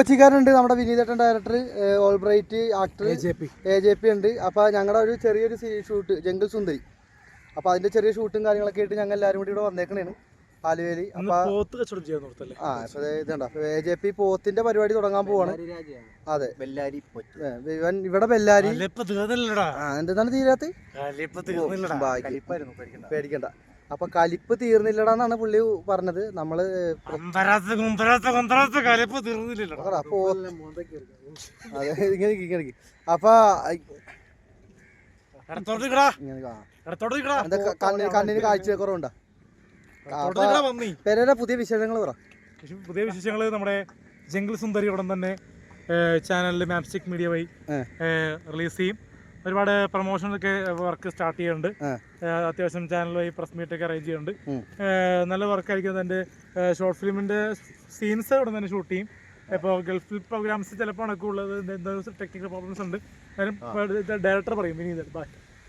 കൊച്ചിക്കാരുണ്ട് നമ്മുടെ വിനീതേട്ടൻ ഡയറക്ടർ ഓൾബ്രൈറ്റ് ആക്ടർ എ ജെ പി ഉണ്ട്. അപ്പോൾ ഞങ്ങളുടെ ഒരു ചെറിയൊരു ഷൂട്ട് ജംഗിൾ സുന്ദരി അപ്പോൾ അതിന്റെ ചെറിയ ഷൂട്ടും കാര്യങ്ങളൊക്കെ ആയിട്ട് ഞങ്ങൾ എല്ലാവരും കൂടി ഇവിടെ വന്നേക്കണേണ് ആലുവേലി അപ്പോൾ ആ അപ്പോൾ ഇതുണ്ട്? അപ്പോൾ എ ജെ പി പോത്തിന്റെ പരിപാടി തുടങ്ങാൻ പോവാണ്. അതെ. ബെല്ലാരി ഇവൻ ഇവിടെ ബെല്ലാരി. എന്താണ് തീരാത്ത പേടിക്കണ്ട. അപ്പൊ കലിപ്പ് തീർന്നില്ലടാന്നാണ് പുള്ളി പറഞ്ഞത്. നമ്മൾ കലിപ്പ് തീർന്നില്ലടാ നോക്കടാ, പോ അതെ ഇങ്ങനെ ഇങ്ങനെ. അപ്പൊ കണ്ണിന് കാഴ്ച കുറവുണ്ടാ? പെരേര പുതിയ വിശേഷങ്ങൾ പറ. പുതിയ വിശേഷങ്ങൾ നമ്മുടെ ജംഗിൾ സുന്ദരി ഉടൻ തന്നെ ചാനലിൽ മാപ്സ്റ്റിക് മീഡിയ വഴി റിലീസ് ചെയ്യും. ഒരുപാട് പ്രൊമോഷൻ ഒക്കെ വർക്ക് സ്റ്റാർട്ട് ചെയ്യുന്നുണ്ട് അത്യാവശ്യം ചാനൽ വഴി പ്രസ് മീറ്റ് ഒക്കെ അറേഞ്ച് ചെയ്യുന്നുണ്ട് നല്ല വർക്ക് നല്ല വർക്കായിരിക്കും അതിന്റെ ഷോർട്ട് ഫിലിമിന്റെ സീൻസ് അവിടെ തന്നെ ഷൂട്ട് ചെയ്യും. ഇപ്പോൾ ഗൾഫിൽ പ്രോഗ്രാംസ് ചിലപ്പോൾ നടക്കുള്ളത് ടെക്നിക്കൽ പ്രോബ്ലംസ് ഉണ്ട്. ഡയറക്ടർ പറയും ഇനി ബാ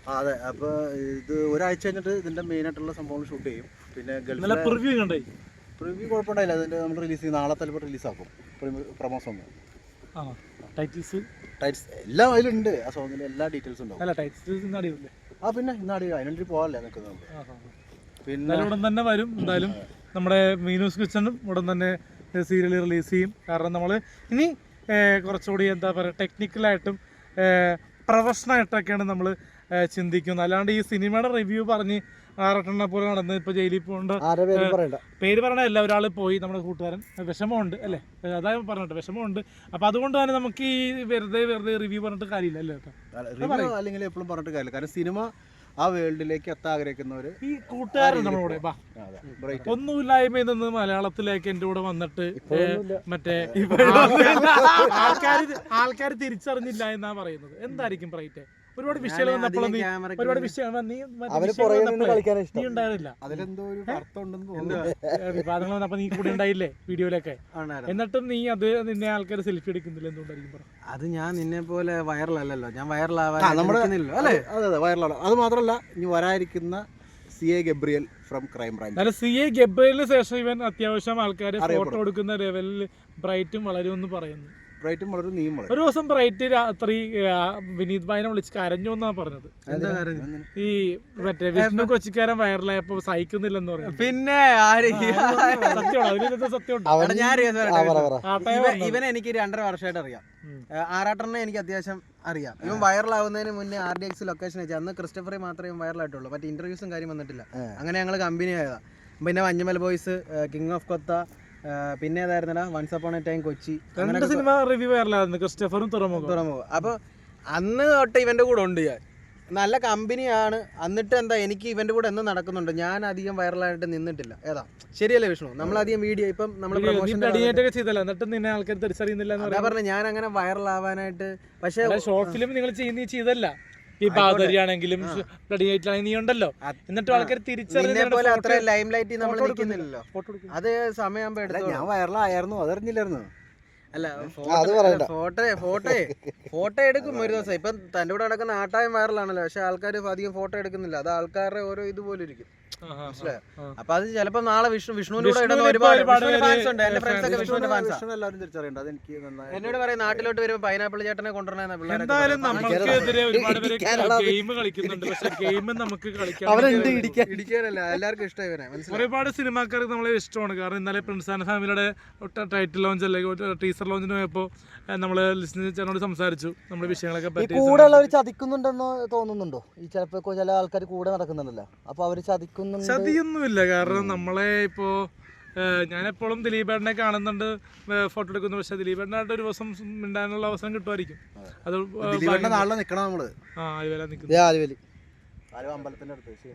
ആ, അതെ. അപ്പൊ ഇത് ഒരാഴ്ച കഴിഞ്ഞിട്ട് ഇതിന്റെ മെയിൻ ആയിട്ടുള്ള സംഭവങ്ങൾ ഷൂട്ട് ചെയ്യും. പിന്നെ നല്ല ഗൾഫിലെ പ്രിവ്യൂ കണ്ടായി പ്രിവ്യൂ കുഴപ്പമുണ്ടായില്ല. അതിന്റെ നമ്മൾ റിലീസ് ചെയ്യും. നാളെ ചിലപ്പോൾ റിലീസ് ആക്കും. പ്രൊമോ സോങ് ആ ടൈറ്റിൽസ് ടൈറ്റ്സ് എല്ലാം അതിലുണ്ട്. ആ സോങ്ങിന്റെ എല്ലാ ഡീറ്റെയിൽസും ഉണ്ടാവും. അല്ല അടിയില്ലേ ആ പിന്നെ ഇന്നാടി അതിനുവേണ്ടി പോകാല്ലേ നിൽക്കുന്നത് പിന്നെ ഉടൻ തന്നെ വരും. എന്തായാലും നമ്മുടെ മീനൂസ് കിച്ചണും ഉടൻ തന്നെ സീരിയൽ റിലീസ് ചെയ്യും. കാരണം നമ്മൾ ഇനി കുറച്ചുകൂടി എന്താ പറയുക ടെക്നിക്കലായിട്ടും പ്രൊഫഷണലായിട്ടൊക്കെയാണ് നമ്മൾ ചിന്തിക്കുന്നത്. അല്ലാണ്ട് ഈ സിനിമയുടെ റിവ്യൂ പറഞ്ഞ് ആറട്ടെണ്ണ പോലെ നടന്ന് ഇപ്പൊ ജയിലിൽ പോകേണ്ട. പേര് പറഞ്ഞ പറയണ്ട. പേര് പറയണല്ല ഒരാൾ പോയി നമ്മുടെ കൂട്ടുകാരൻ. വിഷമമുണ്ട് അല്ലേ? അതായത് പറഞ്ഞിട്ട് വിഷമമുണ്ട്. അപ്പൊ അതുകൊണ്ട് തന്നെ നമുക്ക് ഈ വെറുതെ വെറുതെ റിവ്യൂ പറഞ്ഞിട്ട് കാര്യമില്ല അല്ലേ അല്ലെങ്കിൽ എപ്പോഴും പറഞ്ഞിട്ട് കാര്യമില്ല. കാരണം സിനിമ ആ വേൾഡിലേക്ക് എത്താൻ ആഗ്രഹിക്കുന്നവര് ഈ കൂട്ടുകാരൻ നമ്മളോട് ബ്രൈറ്റ്. ഒന്നുമില്ലായ്മയിൽ നിന്ന് മലയാളത്തിലേക്ക് എന്റെ കൂടെ വന്നിട്ട്. മറ്റേ ആൾക്കാർ ആൾക്കാർ തിരിച്ചറിഞ്ഞില്ല എന്നാ പറയുന്നത്. എന്തായിരിക്കും പ്രൈറ്റ് ഒരുപാട് വിഷയം വന്നപ്പോൾ നീ ഒരുപാട് വിഷയം നീ മറ്റേ അവർ വിഷയം പുറകെ നിന്ന് വന്നപ്പോഴേ കളിക്കാനാ നീ ഇഷ്ടം ഉണ്ടായിരുന്നില്ല. അതിലെന്തോ ഒരു അർത്ഥം ഉണ്ടെന്ന് തോന്നുന്നു. ഏ, വിവാദങ്ങൾ വന്നപ്പോ നീ കൂടെ ഉണ്ടായില്ലേ വീഡിയോയിലൊക്കെ? എന്നിട്ടും നീ അത് നിന്നെ ആൾക്കാർ സെൽഫി എടുക്കുന്നില്ല എന്തുകൊണ്ടായിരിക്കും പറ. അത് ഞാൻ നിന്നെ പോലെ വൈറലല്ലോ ഞാൻ ആ, വൈറലാവാൻ നമ്മുടെ- നിൽക്കുന്നില്ലല്ലോ അല്ലേ? അതെ അതെ വൈറലാണ് അത് മാത്രമല്ല ഇനി വരാതിരിക്കുന്ന C A Gabriel from crime branch അല്ല സി എ ഗബ്രിയലിന് ശേഷം ഇവൻ അത്യാവശ്യം ആൾക്കാരെ ഫോട്ടോ അറിയപ്പെടും. എടുക്കുന്ന ലെവലിൽ ബ്രൈറ്റും വളരുമെന്ന് പറയുന്നു. ബ്രൈറ്റും വളരും നീയും വളരും ഒരു ദിവസം ബ്രൈറ്റ് രാത്രി ആ, വിനീത് ഭായിനെ വിളിച്ച് കരഞ്ഞു എന്നാണ് പറഞ്ഞത്. ഈ മറ്റേ വിഷ്ണു കൊച്ചിക്കാരൻ വയറിലായപ്പോ സഹിക്കുന്നില്ലെന്ന് പറഞ്ഞു. പിന്നെ ആര്? സത്യമാണ്. അതിലെന്താ സത്യമുണ്ട്. അവൻ എടാ, ഞാൻ അറിയാം സാറേ, ആ, പറ, പറ. ആട്ടയെ ഇവൻ- പറഞ്ഞത്. ഇവനെ എനിക്ക് രണ്ടര വർഷമായിട്ട് അറിയാം. ഉം. ആറാട്ടറിനെ എനിക്ക് അത്യാവശ്യം അറിയാം. ഇവൻ വൈറലാവുന്നതിന് മുന്നേ ആർ ഡി എക്സ് ലൊക്കേഷൻ വെച്ചാൽ അന്ന് ക്രിസ്റ്റഫറി മാത്രമേ വൈറലായിട്ടുള്ളൂ. മറ്റേ ഇന്റർവ്യൂസും കാര്യം വന്നിട്ടില്ല. അങ്ങനെ ഞങ്ങൾ കമ്പനി ആയതാ. പിന്നെ Manjummel Boys King of Kotha പിന്നെ ഏതായിരുന്നടാ? Once upon a time Kochi. രണ്ട് സിനിമ റിവ്യൂ വയറിലായിരുന്നു ക്രിസ്റ്റഫറും തുറമുഖം തുറമുഖം. അപ്പോൾ അന്ന് തൊട്ട് ഇവന്റെ കൂടെ ഉണ്ട് ഞാൻ. നല്ല കമ്പനിയാണ്. എന്നിട്ട് എന്താ എനിക്ക് ഇവന്റെ കൂടെ എന്ന് നടക്കുന്നുണ്ട്. ഞാൻ അധികം വൈറലായിട്ട് നിന്നിട്ടില്ല. ഏതാ? ശരിയല്ലേ വിഷ്ണു? നമ്മളധികം വീഡിയോ ഇപ്പം നമ്മൾ അതാ ഞാൻ അങ്ങനെ വൈറൽ ആവാനായിട്ട് പക്ഷേ ഷോർട്ട് ഫിലിം നിങ്ങൾ ചെയ്യുന്ന ചെയ്തല്ല. ഈ ബാദരി ആണെങ്കിലും ബ്ലഡിയേറ്റ് ആണെങ്കിലും നീ ഉണ്ടല്ലോ. എന്നിട്ട് ആൾക്കാർ തിരിച്ചറിഞ്ഞ ലൈം നമ്മൾ അത് സമയം ഞാൻ വൈറലായിരുന്നു അതറിഞ്ഞില്ലായിരുന്നു. അല്ല ഫോട്ടോ. ഫോട്ടോ ഫോട്ടോ ഫോട്ടോ എടുക്കും ഒരു ദിവസം. ഇപ്പം തന്റെ കൂടെ നടക്കുന്ന ആട്ടായം വൈറലാണല്ലോ. പക്ഷെ ആൾക്കാർ അധികം ഫോട്ടോ എടുക്കുന്നില്ല. അത് ആൾക്കാരുടെ ഓരോ ഇതുപോലെ ഇരിക്കും. മനസ്സിലായോ? അപ്പൊ അത് ചിലപ്പോ നാളെ വിഷ്ണു വിഷ്ണുവിന്റെ കൂടെ ഇടുന്ന ഒരുപാട് fans ഉണ്ട്. എന്റെ ഫ്രണ്ട്സ് ഒക്കെ വിഷ്ണുവിന്റെ ഫാൻസ് എല്ലാവരും തിരിച്ചറിയണ്ട. അതെനിക്ക് എന്നോട് പറയും നാട്ടിലോട്ട് വരുമ്പോ പൈനാപ്പിൾ ചേട്ടനെ കൊണ്ടുവരണ എന്തായാലും നമ്മൾക്കെതിരെ ഒരുപാട് പേര് ഗെയിം കളിക്കുന്നുണ്ട്. പക്ഷെ ഗെയിം നമുക്ക് കളിക്കാൻ അവനുണ്ട് ഇടിക്കാൻ ഇടിക്കാനല്ല എല്ലാവർക്കും ഇഷ്ടമായി മനസ്സിലായി? ഒരുപാട് സിനിമാക്കാർക്ക് നമ്മളെ ഇഷ്ടമാണ്. കാരണം ഇന്നലെ പ്രിൻസ് ആൻഡ് ഫാമിലിയുടെ ടൈറ്റിൽ ലോഞ്ച് അല്ലെങ്കിൽ ടീസർ ലോഞ്ചിന് പോയപ്പോൾ നമ്മൾ ചേട്ടനോട് സംസാരിച്ചു. നമ്മുടെ വിഷയങ്ങളൊക്കെ പറ്റി കൂടെ ഉള്ളവർ ചതിക്കുന്നുണ്ടെന്ന് തോന്നുന്നുണ്ടോ? ഈ ചിലപ്പോ ചില ആൾക്കാർ കൂടെ നടക്കുന്നുണ്ടല്ലോ. അപ്പൊ അവർ ചതിക്കുന്നുണ്ട്. ചതിയൊന്നുമില്ല. കാരണം നമ്മളെ ഇപ്പോ ഞാനെപ്പോഴും ഞാൻ എപ്പോഴും ദിലീപേട്ടനെ കാണുന്നുണ്ട് ഫോട്ടോ എടുക്കുന്നു. പക്ഷെ ദിലീപേട്ടനായിട്ട് ഒരു ദിവസം മിണ്ടാനുള്ള അവസരം കിട്ടുമായിരിക്കും. അത് ഏഹ്, ദിലീപന്റെ നാളിൽ നിക്കണം നമ്മൾ. ആ അതിവേല നിൽക്കുന്നു ദേ ആലുവലി അടുത്ത് ശ്രീ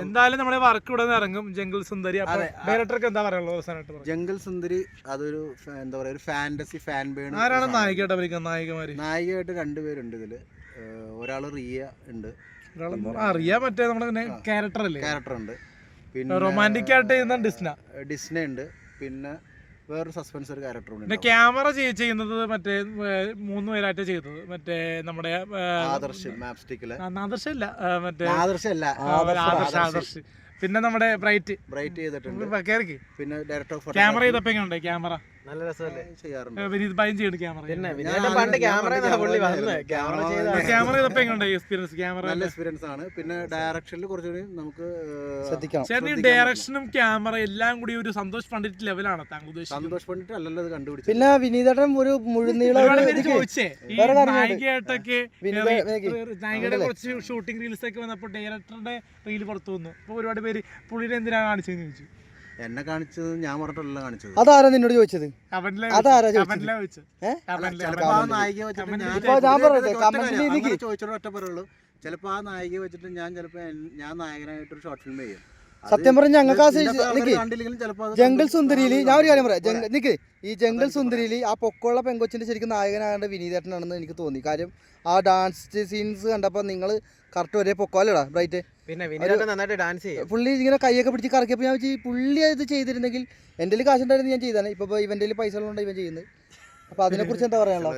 എന്തായാലും നമ്മുടെ വർക്ക് ഇവിടെ ഇറങ്ങും. ജംഗിൾ സുന്ദരി. ഡയറക്ടർക്ക് എന്താ പറയാനുള്ളത്. ജംഗിൾ സുന്ദരി അതൊരു എന്താ പറയാ ഒരു ഫാന്റസി ഫാൻ ബേൺ ആരാണ് നായികയായിട്ട് അഭിനയിക്കുന്നത്? നായികമാര്? നായികയായിട്ട് രണ്ടുപേരുണ്ട് ഇതിൽ. ഒരാൾ റിയ ഉണ്ട്. റിയ മറ്റേ നമ്മുടെ ക്യാരക്ടർ അല്ലേ? ക്യാരക്ടർ ഉണ്ട്. പിന്നെ റൊമാന്റിക് ആയിട്ട് ചെയ്യുന്ന ഡിസ്ന. ഡിസ്ന ഉണ്ട് പിന്നെ വേറൊരു സസ്പെൻസ് ഒരു ക്യാരക്ടർ ഉണ്ട് ക്യാമറ ചെയ്യുന്നത് മറ്റേ മൂന്ന് പേരായിട്ട് ചെയ്തത്. മറ്റേ നമ്മുടെ ആദർശ് മാപ്സ്റ്റിക്കിൽ. ആദർശല്ല മറ്റേ ആദർശല്ല ആദർശ്. ആദർശ്. പിന്നെ നമ്മുടെ ബ്രൈറ്റ്. ബ്രൈറ്റ് ചെയ്തിട്ടുണ്ട്. കേറിക്ക്. പിന്നെ ഡയറക്ടർ ഓഫ് ക്യാമറ ചെയ്തപ്പോ എങ്ങനെ ക്യാമറ? നല്ല രസമല്ലേ? ചെയ്യാറുണ്ട്. വിനീത് ഭയം ചെയ്യുന്നു ക്യാമറ. പിന്നെ പണ്ട് ക്യാമറ. ക്യാമറ എങ്ങനെ എങ്ങനെയുണ്ട് എക്സ്പീരിയൻസ് ക്യാമറ നല്ല എക്സ്പീരിയൻസ് ആണ്. പിന്നെ ഡയറക്ഷനിൽ കുറച്ചുകൂടി നമുക്ക് ശ്രദ്ധിക്കാം ചേട്ടൻ ഈ ഡയറക്ഷനും ക്യാമറ എല്ലാം കൂടി ഒരു സന്തോഷ് പണ്ഡിറ്റ് ലെവലാണ് താങ്കൾ ഉദ്ദേശിച്ചത്. സന്തോഷ് പണ്ഡിറ്റ് അല്ലല്ലോ കണ്ടുപിടിച്ചു പിന്നെ വിനീതേട്ടൻ ഒരു മുഴുനീള ചോദിച്ചേ ഈ നായികയായിട്ടൊക്കെ. നായികയുടെ കുറച്ച് ഷൂട്ടിംഗ് റീൽസ് ഒക്കെ വന്നപ്പോൾ ഡയറക്ടറുടെ റീൽ പുറത്തു വന്നു. ഒരുപാട് പേര് പുള്ളിനെ എന്തിനാ കാണിച്ചതെന്ന് ചോദിച്ചു. എന്നെ കാണിച്ചത് ഞാൻ പറഞ്ഞിട്ടല്ല കാണിച്ചത്. അതാരാ നിന്നോട് ചോദിച്ചത്? കമന്റിലെ അതാരാ ചോദിച്ചത്? ചിലപ്പോ ആ നായിക വെച്ചിട്ട് comment ഞാൻ ഇപ്പൊ ഞാൻ ഒരു- പറയട്ടെ, ഒറ്റ പറയുള്ളൂ ചിലപ്പോ ആ നായിക വെച്ചിട്ട് ഞാൻ ചിലപ്പോ ഞാൻ നായകനായിട്ട് നായകനായിട്ടൊരു ഷോർട്ട് ഫിലിം ചെയ്യും. സത്യം പറഞ്ഞ ഞങ്ങൾക്ക് ആ ജംഗിൾ സുന്ദരിയിൽ സുന്ദരിയിൽ ഞാൻ ഒരു കാര്യം പറയാം. നിക്ക് ഈ ജംഗിൾ സുന്ദരിയിൽ ആ പൊക്കമുള്ള പെങ്കൊച്ചിന്റെ ശരിക്കും നായകനാകേണ്ട വിനീതേട്ടനാണെന്ന് എനിക്ക് തോന്നി. കാര്യം ആ ഡാൻസ് സീൻസ് കണ്ടപ്പോൾ നിങ്ങൾ കറക്റ്റ് ഒരേ പൊക്കമല്ലടാ ബ്രൈറ്റ് പിന്നെ നന്നായിട്ട് ഡാൻസ് ചെയ്യും. പുള്ളി ഇങ്ങനെ കൈയൊക്കെ പിടിച്ച് കറക്കിയപ്പോൾ ഞാൻ വെച്ച് പുള്ളി അത് ചെയ്തിരുന്നെങ്കിൽ എന്റെ കാശ് കാശുണ്ടായിരുന്നു ഞാൻ ചെയ്താണ് ഇപ്പോൾ ഇവന്റെ കയ്യിൽ പൈസ ഉള്ളതുകൊണ്ട് ഇവൻ ചെയ്യുന്നത്. അപ്പോൾ അതിനെക്കുറിച്ച് എന്താ പറയാനുള്ളത്?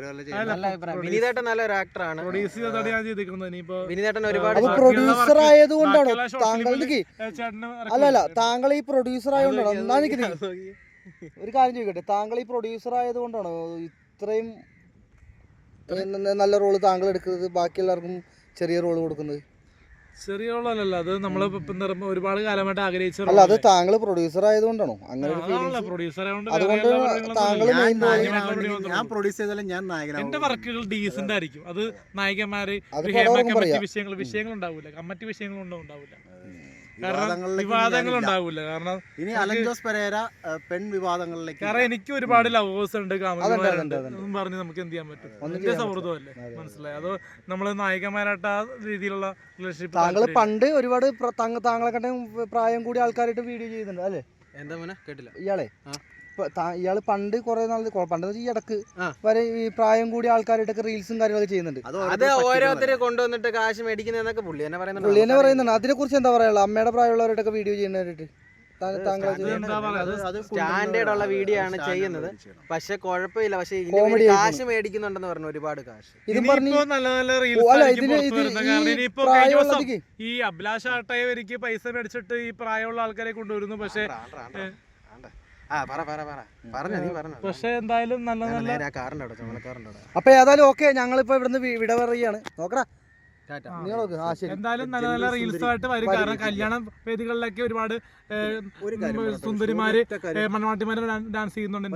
നല്ലൊരു ആക്ടറാണ് പ്രൊഡ്യൂസ് ചെയ്തതാണ് ഞാൻ ചെയ്തിരിക്കുന്നത്. ഇനിയിപ്പോ വിനീതേട്ടൻ ഒരുപാട് പ്രൊഡ്യൂസർ ആയതുകൊണ്ടാണോ? ബാക്കിയുള്ള താങ്കൾ film ൽ നിക്ക് ചേട്ടന് അല്ല അല്ല താങ്കൾ ഈ പ്രൊഡ്യൂസർ ആയതുകൊണ്ടാണോ? എന്നാ നിക്ക് നിക്ക്. ഒരു കാര്യം ചോദിക്കട്ടെ? താങ്കൾ ഈ പ്രൊഡ്യൂസർ ആയതുകൊണ്ടാണോ? ഇത്രയും നല്ല റോൾ താങ്കൾ എടുക്കുന്നത്? ബാക്കി എല്ലാവർക്കും ചെറിയ റോൾ കൊടുക്കുന്നത്? ചെറിയ റോളല്ല അത് നമ്മൾ ഒരുപാട് കാലമായിട്ട് ആഗ്രഹിച്ച അല്ല അത് താങ്കൾ പ്രൊഡ്യൂസർ ആയതുകൊണ്ടാണോ? അങ്ങനെ പ്രൊഡ്യൂസർ അതുകൊണ്ട് താങ്കൾ ഞാൻ പ്രൊഡ്യൂസ് ചെയ്താലും ഞാൻ എന്റെ വർക്കുകൾ ഡീസന്റ് ആയിരിക്കും. അത് കമ്മിറ്റി വിഷയങ്ങൾ വിഷയങ്ങൾ ഉണ്ടാവില്ല കമ്മിറ്റി വിഷയങ്ങളൊന്നും ഉണ്ടാവില്ല വിവാദങ്ങൾ. ഉണ്ടാവില്ല കാരണം ഇനി അലൻ ജോസ് പെരേര പെൺ വിവാദങ്ങളിലേക്ക് കാരണം എനിക്ക് ഒരുപാട് ലവേഴ്സ് ഉണ്ട് കാമുകന്മാരുണ്ട്. പറഞ്ഞ് നമുക്ക് എന്ത് ചെയ്യാൻ പറ്റും? എന്റെ സൗഹൃദമല്ലേ. മനസ്സിലായി. അതോ നമ്മൾ നായികമാരായിട്ട് ആ രീതിയിലുള്ള റിലേഷൻഷിപ്പ് താങ്കൾ പണ്ട് ഒരുപാട് താങ്കളെ കണ്ട പ്രായം കൂടി ആൾക്കാരായിട്ട് വീഡിയോ ചെയ്യുന്നുണ്ട് അല്ലേ? എന്താ മോനെ? കേട്ടില്ല. ഇയാളെ? ഇയാൾ പണ്ട് കുറെ നാൾ പണ്ട് ഈ ഇടയ്ക്ക് വരെ ഈ പ്രായം കൂടി ആൾക്കാരായിട്ടൊക്കെ റീൽസും കാര്യങ്ങളൊക്കെ ചെയ്യുന്നുണ്ട്. അത് ഓരോരുത്തരെ കൊണ്ടുവന്നിട്ട് കാശ് മേടിക്കുന്നതെന്നൊക്കെ പുള്ളി തന്നെ പുള്ളി തന്നെ പറയുന്നുണ്ട് പറയുന്നുണ്ട്. അതിനെ കുറിച്ച് എന്താ പറയാനുള്ളത്? അമ്മയുടെ പ്രായമുള്ളവരായിട്ടൊക്കെ വീഡിയോ ചെയ്യുന്നവരായിട്ട് സ്റ്റാൻഡേർഡ് ഉള്ള വീഡിയോ ആണ് ചെയ്യുന്നത്. പക്ഷെ കുഴപ്പമില്ല. പക്ഷെ ഇതിന്. കാശ് മേടിക്കുന്നുണ്ടെന്ന് പറഞ്ഞു ഒരുപാട് കാശ്. ഇതും ഈ അഭിലാഷ് ആട്ടയവരിക്ക് പൈസ മേടിച്ചിട്ട് ഈ പ്രായമുള്ള ആൾക്കാരെ കൊണ്ടുവരുന്നു. പക്ഷെ പക്ഷെ എന്തായാലും നല്ല നല്ല അപ്പൊ ഏതായാലും ഓക്കെ ഞങ്ങളിപ്പോ ഇവിടുന്ന് വിട പറയുകയാണ് നോക്കടാ. എന്തായാലും നല്ല നല്ല റീൽസ് ആയിട്ട് വരും കാരണം കല്യാണ വേദികളിലൊക്കെ ഒരുപാട് സുന്ദരിമാര് മണവാട്ടിമാര് ഡാൻസ് ചെയ്യുന്നുണ്ട്